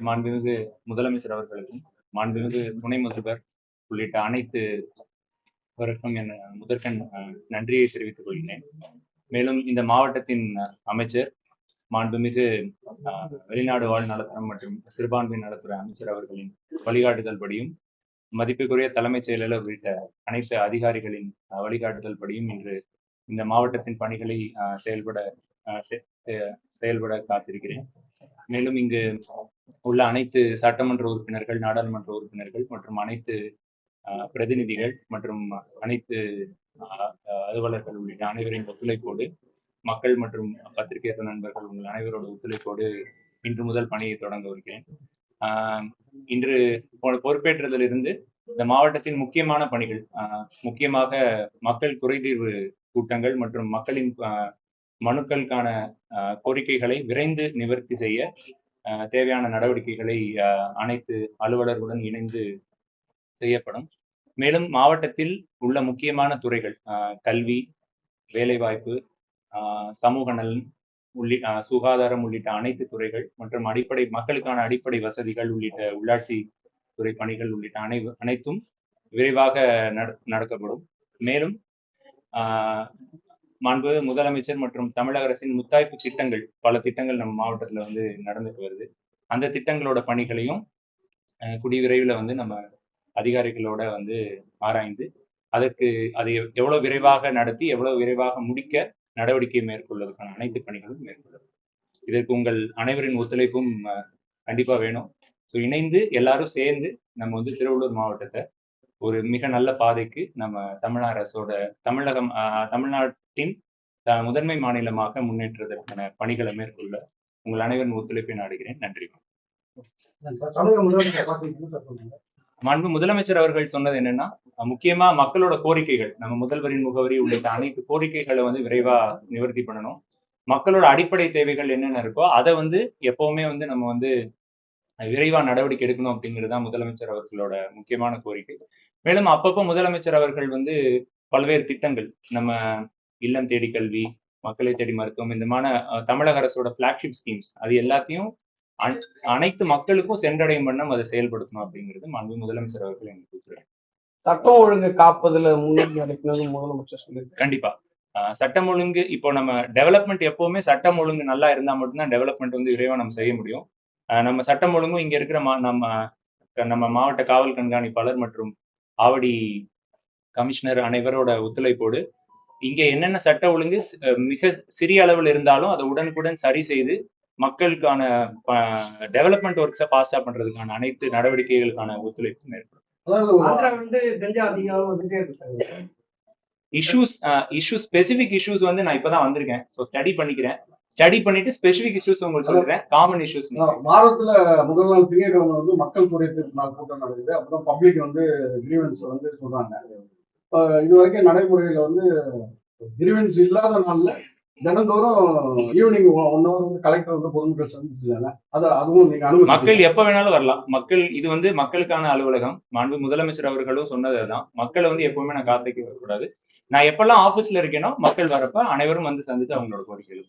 மாண்புமிகு முதலமைச்சர் அவர்களுக்கும் மாண்புமிகு துணை முதல்வர் உள்ளிட்ட அனைத்து வருக்கும் என முதற்கண் நன்றியை தெரிவித்துக் கொள்கிறேன். மேலும் இந்த மாவட்டத்தின் அமைச்சர் மாண்புமிகு வெளிநாடு வாழ் நலத்தரம் மற்றும் சிறுபான்மை நலத்துறை அமைச்சர் அவர்களின் வழிகாட்டுதல் படியும் மதிப்புக்குரிய தலைமைச் செயலாளர் உள்ளிட்ட அனைத்து அதிகாரிகளின் வழிகாட்டுதல் படியும் இன்று இந்த மாவட்டத்தின் பணிகளை அஹ், செயல்பட செயல்பட காத்திருக்கிறேன். மேலும் இங்கு உள்ள அனைத்து சட்டமன்ற உறுப்பினர்கள் நாடாளுமன்ற உறுப்பினர்கள் மற்றும் அனைத்து பிரதிநிதிகள் மற்றும் அனைத்து அலுவலர்கள் உள்ளிட்ட அனைவரின் ஒத்துழைப்போடு மக்கள் மற்றும் பத்திரிகையாளர் நண்பர்கள் உங்கள் அனைவரோட ஒத்துழைப்போடு இன்று முதல் பணியை தொடங்க இருக்கிறேன் ஆஹ், இன்று பொறுப்பேற்றதில் பொறுப்பேற்றதிலிருந்து இந்த மாவட்டத்தின் முக்கியமான பணிகள் முக்கியமாக மக்கள் குறைதீர்வு கூட்டங்கள் மற்றும் மக்களின் மனுக்களுக்கான கோரிக்கைகளை விரைந்து நிவர்த்தி செய்ய தேவையான நடவடிக்கைகளை அனைத்து அலுவலர்களுடன் இணைந்து செய்யப்படும். மேலும் மாவட்டத்தில் உள்ள முக்கியமான துறைகள் கல்வி வேலைவாய்ப்பு ஆஹ், சமூக நலன் உள்ளி ஆஹ், சுகாதாரம் உள்ளிட்ட அனைத்து துறைகள் மற்றும் அடிப்படை மக்களுக்கான அடிப்படை வசதிகள் உள்ளிட்ட உள்ளாட்சி துறை பணிகள் உள்ளிட்ட அனை அனைத்தும் விரைவாக நட- நடக்கப்படும். மேலும் ஆஹ், மாண்பு முதலமைச்சர் மற்றும் தமிழக அரசின் முத்தாய்ப்பு திட்டங்கள் பல திட்டங்கள் நம்ம மாவட்டத்தில் வந்து நடந்துட்டு வருது. அந்த திட்டங்களோட பணிகளையும் குடிவிரைவில் விரைவில் வந்து நம்ம அதிகாரிகளோட வந்து ஆராய்ந்து அதற்கு அதை எவ்வளவு விரைவாக நடத்தி எவ்வளவு விரைவாக முடிக்க நடவடிக்கை மேற்கொள்வதற்கான அனைத்து பணிகளும் மேற்கொள்ளும் இதற்கு உங்கள் அனைவரின் ஒத்துழைப்பும் கண்டிப்பாக வேணும். ஸோ இணைந்து எல்லாரும் சேர்ந்து நம்ம வந்து திருவள்ளூர் மாவட்டத்தை ஒரு மிக நல்ல பாதைக்கு நம்ம தமிழக அரசோட தமிழகம் தமிழ்நாட்டின் முதன்மை மாநிலமாக முன்னேற்றுவதற்கான பணிகளை மேற்கொள்ள உங்கள் அனைவரின் ஒத்துழைப்பை நாடுகிறேன். நன்றி. தமிழக முதலமைச்சர் மாண்பு முதலமைச்சர் அவர்கள் சொன்னது என்னன்னா முக்கியமா மக்களோட கோரிக்கைகள் நம்ம முதல்வரின் முகவரி உள்ளிட்ட அனைத்து கோரிக்கைகளை வந்து விரைவா நிவர்த்தி பண்ணணும். மக்களோட அடிப்படை தேவைகள் என்னென்ன இருக்கோ அதை வந்து எப்பவுமே வந்து நம்ம வந்து விரைவா நடவடிக்கை எடுக்கணும் அப்படிங்கிறது தான் முதலமைச்சர் அவர்களோட முக்கியமான கோரிக்கை. மேலும் அப்பப்போ முதலமைச்சர் அவர்கள் வந்து பல்வேறு திட்டங்கள் நம்ம இல்லம் தேடி கல்வி மக்களை தேடி மருத்துவம் இந்த மாதிரி தமிழக அரசோட பிளாக்ஷிப் ஸ்கீம்ஸ் அது எல்லாத்தையும் அன- அனைத்து மக்களுக்கும் சென்றடையும் வண்ணம் அதை செயல்படுத்தணும் அப்படிங்கிறது மாண்பு முதலமைச்சர் அவர்கள் எனக்கு கூறுகிறார் சட்டம் ஒழுங்கு காப்பதுல முன்னுரிமை அளிக்கணும்னு முதலமைச்சர் சொல்லியிருக்காரு. கண்டிப்பா. சட்டம் ஒழுங்கு இப்போ நம்ம டெவலப்மெண்ட் எப்பவுமே சட்டம் ஒழுங்கு நல்லா இருந்தா மட்டும்தான் டெவலப்மெண்ட் வந்து விரைவா நம்ம செய்ய முடியும். நம்ம சட்டம் ஒழுங்கும் இங்க இருக்கிற மா- நம்ம நம்ம மாவட்ட காவல் கண்காணிப்பாளர் மற்றும் ஆவடி கமிஷனர் அனைவரோட ஒத்துழைப்போடு இங்க என்னென்ன சட்ட ஒழுங்கு மிக சிறிய அளவில் இருந்தாலும் அதை உடனுக்குடன் சரி செய்து மக்களுக்கான டெவலப்மெண்ட் ஒர்க்ஸை ஃபாஸ்டா பண்றதுக்கான அனைத்து நடவடிக்கைகளுக்கான ஒத்துழைப்பு மேற்கொள்ளும். இஷ்யூஸ் இஷ்யூ ஸ்பெசிபிக் இஷ்யூஸ் வந்து நான் இப்பதான் வந்திருக்கேன். ஸோ ஸ்டடி பண்ணிக்கிறேன். ஸ்டடி பண்ணிட்டு ஸ்பெசிபிக் இஷ்யூஸ் உங்களுக்கு சொல்றேன். காமன் இஷ்யூஸ் வாரத்துல முதல் நாள் திங்கட்கிழமை வந்து மக்கள் குறைதீர்ப்பு நாள் கூட்டம் நடக்குது. அப்புறம் பப்ளிக் வந்து கிரீவன்ஸ் வந்து சொல்றாங்க. இது வரைக்கும் நடைமுறையில வந்து கிரீவன்ஸ் இல்லாத நாள்ல தினந்தோறும் ஈவினிங் ஒன் ஹவர் வந்து கலெக்டர் வந்து பொதுமக்கள் சந்திச்சிருந்தாங்க அது அதுவும் நீங்க அனுமதி மக்கள் எப்ப வேணாலும் வரலாம். மக்கள் இது வந்து மக்களுக்கான அலுவலகம். மாண்பு முதலமைச்சர் அவர்களும் சொன்னது அதுதான். மக்களை வந்து எப்பவுமே நான் காத்துக்க வரக்கூடாது நான் எப்பெல்லாம் ஆபீஸ்ல இருக்கேனோ மக்கள் வரப்ப அனைவரும் வந்து சந்திச்சு அவங்களோட கோரிக்கைகள்.